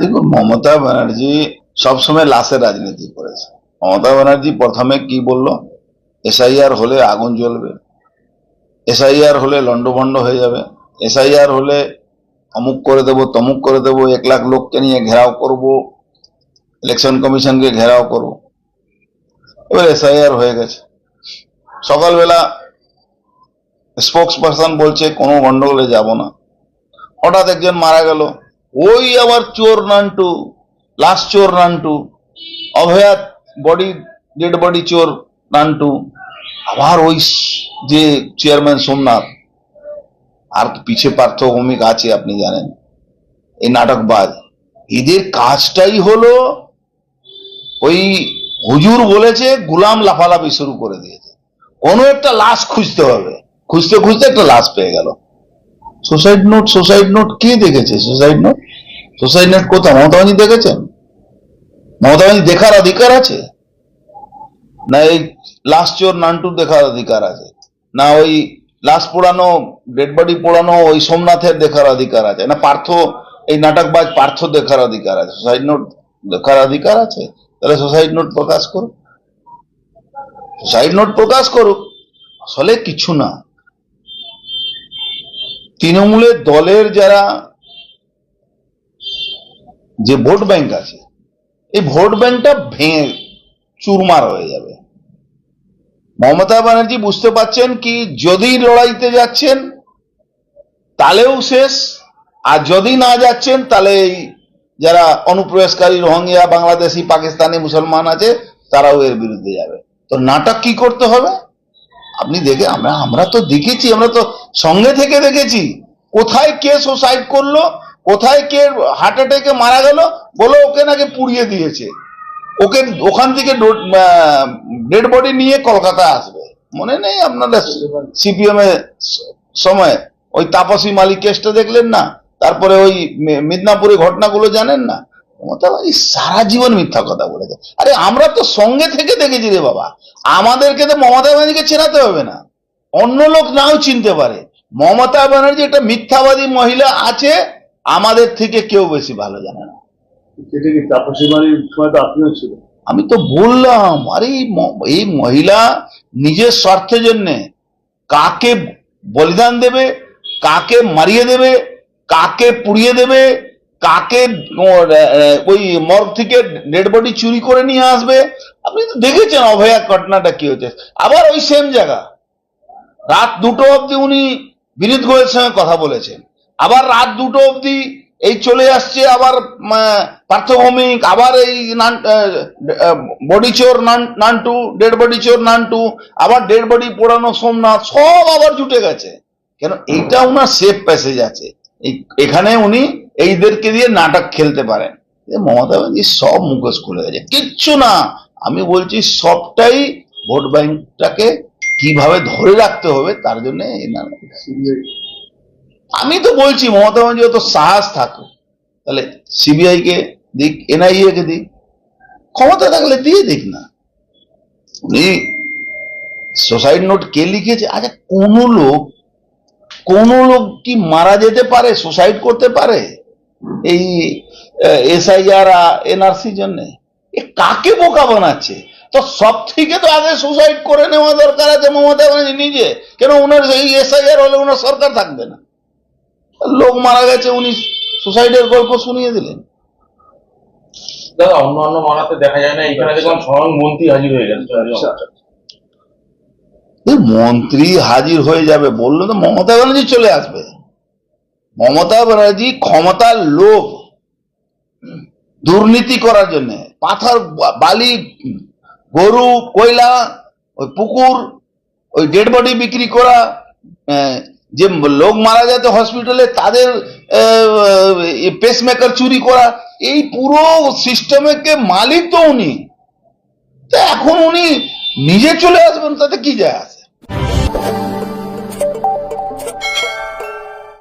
দেখুন, মমতা ব্যানার্জি সবসময় লাশের রাজনীতি করেছে। মমতা ব্যানার্জি প্রথমে কি বলল? এসআইআর হলে আগুন জ্বলবে। এসআইআর হলে লন্ডভন্ড হয়ে যাবে। এসআইআর হলে অমুক করে দেব, তমুক করে দেব, এক লাখ লোককে নিয়ে ঘেরাও করব, ইলেকশন কমিশনকে ঘেরাও করব। এবার এসআইআর হয়ে গেছে। সকালবেলা স্পোক্স পারসন বলছে, কোনো গন্ডগোলে যাব না। হঠাৎ একজন মারা গেল। ওই আবার চোর নান্টু লাস্ট চোর নান্টু, অভয়াত বডি, ডেড বডি চোর নান্টু, আবার ওই যে চেয়ারম্যান সোমনাথ, আর পিছে পার্থ ভৌমিক আছে আপনি জানেন, এই নাটকবাজ। এদের কাজটাই হলো, ওই হুজুর বলেছে, গুলাম লাফালাফি শুরু করে দিয়েছে। কোনো একটা লাশ খুঁজতে হবে। খুঁজতে খুঁজতে একটা লাশ পেয়ে গেল। সুসাইড নোট সুসাইড নোট কে দেখেছে? সুসাইড নোট সুসাইড নোট কোথাও মমতা দেখেছেন? মমতা দেখার অধিকার আছে? না, এই লাস্ট চোর নান্টুর দেখার অধিকার আছে? না, ওই লাশ পোড়ানো ডেড বডি পোড়ানো, ওই সোমনাথের দেখার অধিকার আছে? না, পার্থ, এই নাটকবাজ পার্থ দেখার অধিকার আছে? সুসাইড নোট দেখার অধিকার আছে? তাহলে সুসাইড নোট প্রকাশ করুক। সুসাইড নোট প্রকাশ করুক। আসলে কিছু না। তৃণমূলের দলের যারা যে ভোট ব্যাংক আছে, এই ভোট ব্যাংকটা ভেঙে চুরমার হয়ে যাবে। মমতা ব্যানার্জি বুঝতে পারছেন কি, যদি লড়াইতে যাচ্ছেন, তাহলেও শেষ, আর যদি না যাচ্ছেন, তাহলে যারা অনুপ্রবেশকারী রোহিঙ্গা, বাংলাদেশি, পাকিস্তানি, মুসলমান আছে, তারাও এর বিরুদ্ধে যাবে। তো নাটক কি করতে হবে? আপনি দেখে, আমরা আমরা তো দেখেছি, আমরা তো সঙ্গে থেকে দেখেছি। কোথায় কে সুসাইড করল, কোথায় কে হার্ট অ্যাটাকে মারা গেল, বলো ওকে নাকি পুড়িয়ে দিয়েছে। ওকে ওখান থেকে ডেড বডি নিয়ে কলকাতা আসবে। মনে নেই আপনাদের সিপিএম এর সময়? ওই তাপসী মালিক কেসটা দেখলেন না? তারপরে ওই মিদনাপুরে ঘটনাগুলো জানেন না? মমতা ব্যানার্জি সারা জীবন মিথ্যা কথা বলেছে। আরে আমরা তো সঙ্গে থেকে দেখেছি রে বাবা। আমাদেরকে তো মমতা ব্যানার্জিকে চেনাতে হবে না। অন্য লোক নাও চিনতে পারে। মমতা ব্যানার্জি একটা মিথ্যাবাদী মহিলা আছে আমাদের থেকে কেউ বেশি ভালো জানে না। আমি তো বললাম আরে এই মহিলা নিজের স্বার্থের জন্য কাকে বলিদান দেবে কাকে মারিয়ে দেবে কাকে পুড়িয়ে দেবে কাকে ওই মর্গ থেকে ডেড বডি চুরি করে নিয়ে আসবে? আপনি তো দেখেছেন অভয়া ঘটনাটা কি হয়েছে। আবার ওই সেম জায়গা। রাত দুটো অবধি উনি বিনীত গোয়েলের সঙ্গে কথা বলেছেন। আবার রাত দুটো অবধি এই চলে আসছে, আবার পার্থভৌমিক, আবার এই নান বডি চোর নান- নান্টু ডেড বডি চোর নান্টু, আবার ডেড বডি পোড়ানো সোমনাথ, সব আবার জুটে গেছে। কেন? এইটা ওনার সেফ প্যাসেজ আছে। এখানে উনি এইদেরকে দিয়ে নাটক খেলতে পারেন। মমতা ব্যানার্জি সব মুখোশ খুলে গেছে কিচ্ছু না। আমি বলছি সবটাই ভোট ব্যাংকটাকে কীভাবে ধরে রাখতে হবে তার জন্য আমি তো বলছি মমতা ব্যানার্জি তো সাহস থাকুক তাহলে সিবিআই কে দিক এনআইএ কে দিক ক্ষমতা থাকলে দিয়ে দিক না। উনি সুসাইড নোট কে লিখেছে আচ্ছা কোন লোক কোন লোক কি মারা যেতে পারে সুসাইড করতে পারে? এই এসআইআর এনআরসি জন্য। এ কাকে বোকা বানাচ্ছে? তো সব থেকে তো আগে সুসাইড করে নেওয়া দরকার আছে মমতা ব্যানার্জি নিজে। কেন ওনার এই এসআইআর হলে ওনার সরকার থাকবে না? লোক মারা গেছে উনি সুসাইডের গল্প শুনিয়ে দিলেন। দাদা অন্য অন্য দেখা যায় না এখানে দেখলাম স্বয়ং মন্ত্রী হাজির হয়ে গেছে মন্ত্রী হাজির হয়ে যাবে বলল তো মমতা ব্যানার্জি চলে আসবে। মমতা ব্যানার্জি ক্ষমতার লোভ দুর্নীতি করার জন্য, পাথর বালি গরু, কয়লা, ওই পুকুর, ওই ডেড বডি বিক্রি করা যে লোক মারা যেত হসপিটালে তাদের পেসমেকার চুরি করা, এই পুরো সিস্টেমকে মালিক তো উনি তা এখন উনি নিজে চলে আসবেন, তাতে কি যায়?